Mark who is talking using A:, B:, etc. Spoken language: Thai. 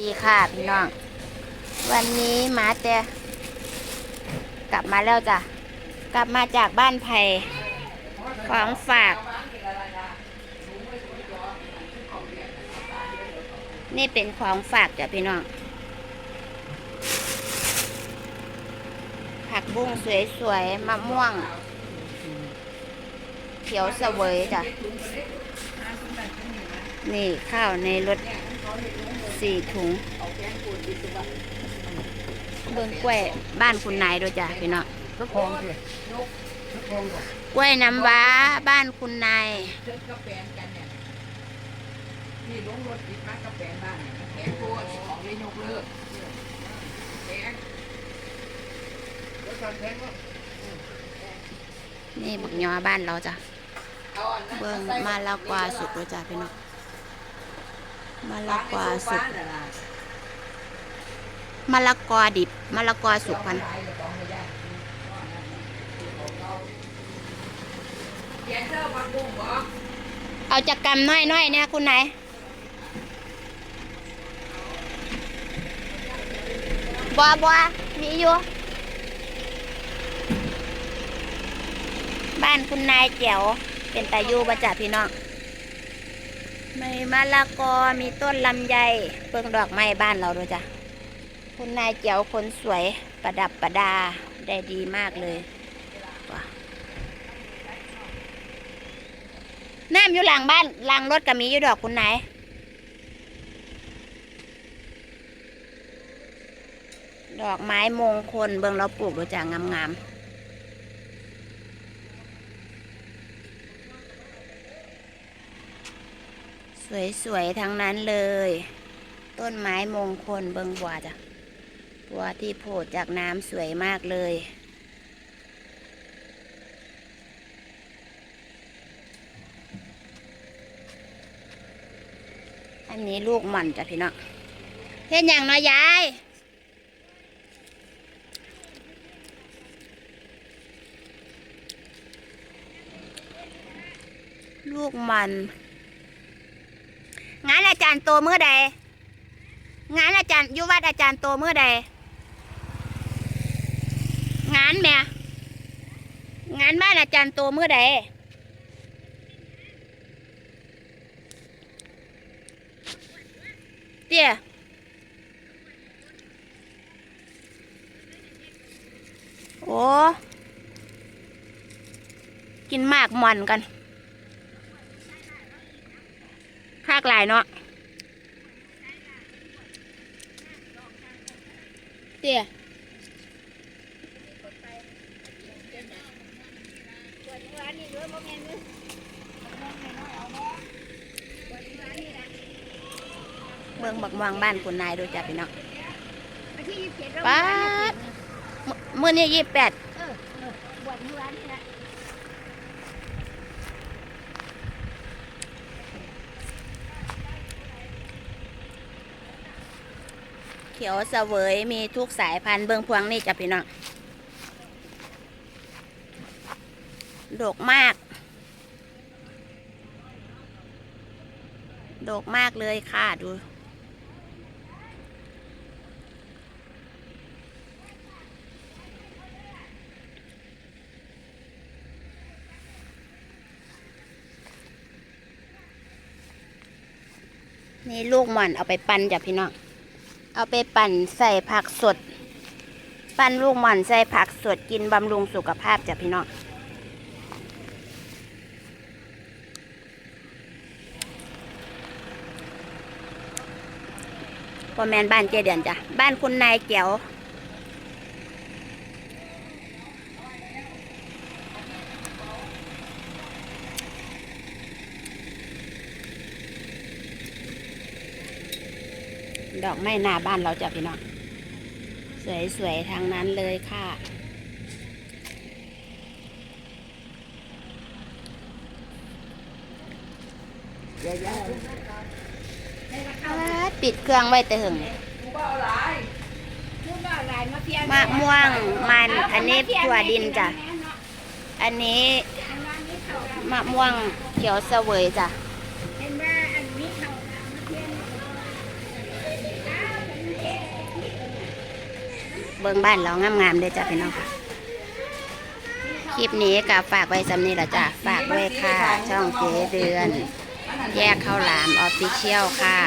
A: ดีค่ะพี่น้อง วันนี้มาแต่กลับมาแล้วจ้ะ กลับมาจากบ้านไผ่ของฝาก นี่เป็นของฝากจ้ะพี่น้อง ผักบุ้งสวยๆมะม่วง เขียวเสวยจ้ะ นี่ข้าวในรถ สี่ถุงเบิ่งกล้วยบ้านคุณนายด้วยจ้ะพี่น้อง
B: ทุกคงสิทุกคง
A: กล้วยน้ำว้าบ้านคุณนาย
C: เดินกระแปนกันเนี่ยนี่ลงรถติดมากระแปนบ้านเนี่ยแขนตัวของเลยยกเลิกแขน
B: แล้วการแทงก็
A: นี่บักยอบ้านเราจ้ะ
C: เอาอันนั้น
A: เบิ่ง
C: ใส่
A: มาละกวาสุกด้วยจ้ะพี่น้อง มาละกวาสุกมะละกอดิบมะละกอสุกพัน
C: เองไม่ได้เขียนเสื้อผักบุ้งบ่
A: เอาจักำน้อยๆเนี่ยคุณนายบัวบัวมีอยู่บ้านคุณนายแจ๋วเป็นตายูประจัพี่น้อง มีมะละกอ มีต้นลำไยเปิงดอกไม้บ้านเราด้วยจ้ะ คุณนายแจ๋วคนสวยประดับประดาได้ดีมากเลยน้ำอยู่หลังบ้านหลังรถก็มีอยู่ดอกคุณนายดอกไม้มงคลเบิ่งเราปลูกด้วยจ้ะงามๆ สวยๆทั้งนั้นเลย ต้นไม้มงคลเบิงบัวจ้ะบัวที่โผล่จากน้ำสวยมากเลยอันนี้ลูกมันจ้ะพี่น้องเห็นอย่างน้อยยาย ลูกมันารย์โตเมื่อใด งานอาจารย์ยุวัดอาจารย์โตเมื่อใด งานแม่งานบ้านอาจารย์โตเมื่อใดเตี้ยโอ้กินมากมันกันคากหลายเนาะ เตี้ยเมืองบักมวางบ้านคุณนายดูจ้ะพี่น้องป๊าดมื้อมื่อนี้ยี่แปด เขียวเสวยมีทุกสายพันธุ์เบื้องพวงนี่จ้ะพี่น้องดกมากดกมากเลยค่ะดู นี่ลูกหม่อนเอาไปปั่นจ้ะพี่น้อง เอาไปปั่นใส่ผักสด ปั่นลูกหม่อนใส่ผักสดกินบำรุงสุขภาพจ้ะพี่น้องพอแมนบ้านเจเดือนจ้ะ บ้านคุณนายเกียว ดอกไม้หน้าบ้านเราจ้ะพี่น้องสวยๆทางนั้นเลยค่ะปิดเครื่องไว้แต่หึงมะม่วงมันอันนี้ถั่วดินจ้ะ อันนี้มะม่วงเขียวเสวยจ้ะ
D: เบิ่
A: งบ้านเรางามๆเลยจ้ะพี่น้องค่ะ คลิปนี้ก็ฝากไว้สำนีละจ้ะ ฝากด้วยค่ะ ช่องเจเดือน แยกข้าวหลามออฟฟิเชียลค่ะ